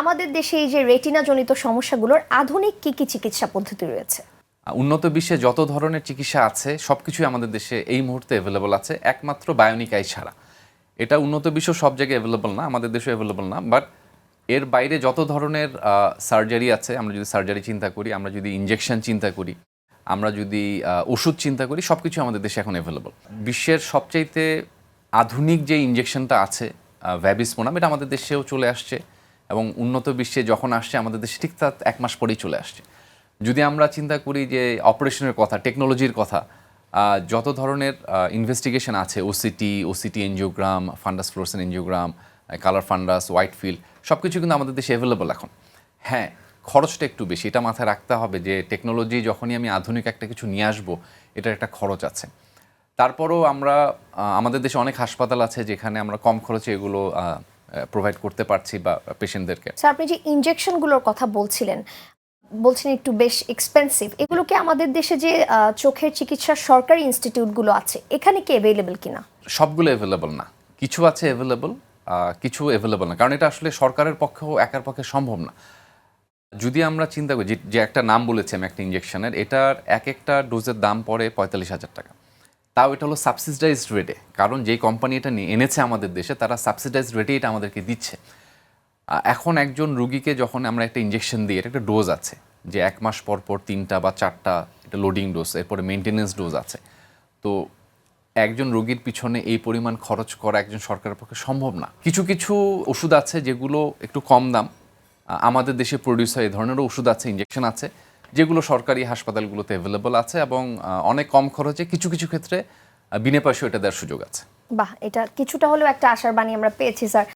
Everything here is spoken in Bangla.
আমাদের দেশে এই যে রেটিনা জনিত সমস্যাগুলোর আধুনিক কি কি চিকিৎসা পদ্ধতি রয়েছে? উন্নত বিশ্বে যত ধরনের চিকিৎসা আছে সব কিছুই আমাদের দেশে এই মুহূর্তে অ্যাভেলেবল আছে, একমাত্র বায়োনিক আই ছাড়া। এটা উন্নত বিশ্ব সব জায়গায় অ্যাভেলেবল না, আমাদের দেশে অ্যাভেলেবল না বাট এর বাইরে যত ধরনের সার্জারি আছে, আমরা যদি সার্জারি চিন্তা করি, আমরা যদি ইনজেকশন চিন্তা করি, আমরা যদি ওষুধ চিন্তা করি সব কিছু আমাদের দেশে এখন অ্যাভেলেবল বিশ্বের সবচাইতে আধুনিক যে ইনজেকশনটা আছে ভ্যাবিসমোনাম এটা আমাদের দেশেও চলে আসছে। এবং উন্নত বিশ্বে যখন আসছে, আমাদের দেশে ঠিক তার এক মাস পরেই চলে আসছে। যদি আমরা চিন্তা করি যে অপারেশনের কথা, টেকনোলজির কথা যত ধরনের ইনভেস্টিগেশন আছে OCT OCT angiogram fundus fluorescein angiogram colour fundus white field সব কিছু কিন্তু আমাদের দেশে অ্যাভেলেবল এখন। হ্যাঁ খরচটা একটু বেশি। এটা মাথায় রাখতে হবে যে টেকনোলজি যখনই আমি আধুনিক একটা কিছু নিয়ে আসব, এটার একটা খরচ আছে। তারপরেও আমরা আমাদের দেশে অনেক হাসপাতাল আছে যেখানে আমরা কম খরচে এগুলো প্রোভাইড করতে পারছি বা পেশেন্টদেরকে স্যার আপনি যে ইনজেকশনগুলোর কথা বলছিলেন বলছেন একটু বেশ এক্সপেন্সিভ এগুলো কি আমাদের দেশে যে চোখের চিকিৎসার সরকারি ইনস্টিটিউটগুলো আছে এখানে কি অ্যাভেলেবেল কিনা? সবগুলো অ্যাভেলেবল না। কিছু আছে অ্যাভেলেবল কিছু অ্যাভেলেবল না। কারণ এটা আসলে সরকারের পক্ষেও একার পক্ষে সম্ভব না। যদি আমরা চিন্তা করি যে- যে একটা নাম বলেছি আমি একটা ইঞ্জেকশনের এটার এক একটা ডোজের দাম পড়ে পঁয়তাল্লিশ হাজার টাকা। তাও এটা হলো সাবসিডাইজড রেটে কারণ যেই কোম্পানি এটা নিয়ে এনেছে আমাদের দেশে, তারা সাবসিডাইজড রেটে এটা আমাদেরকে দিচ্ছে। এখন একজন রুগীকে যখন আমরা একটা ইঞ্জেকশন দিই, এটা একটা ডোজ আছে, যে এক মাস পর পর তিনটা বা চারটা এটা লোডিং ডোজ এরপরে মেনটেনেন্স ডোজ আছে। তো একজন রোগীর পিছনে এই পরিমাণ খরচ করা একজন সরকারের পক্ষে সম্ভব না। কিছু কিছু ওষুধ আছে যেগুলো একটু কম দাম। আমাদের দেশে প্রডিউস হয় এই ধরনেরও ওষুধ আছে ইঞ্জেকশন আছে। যেগুলো সরকারি হাসপাতালগুলোতে অ্যাভেলেবল আছে এবং অনেক কম খরচে কিছু কিছু ক্ষেত্রে বিনে পয়সা এটা দেওয়ার সুযোগ আছে। বাহ, এটা কিছুটা হলেও একটা আশার বাণী আমরা পেয়েছি, স্যার।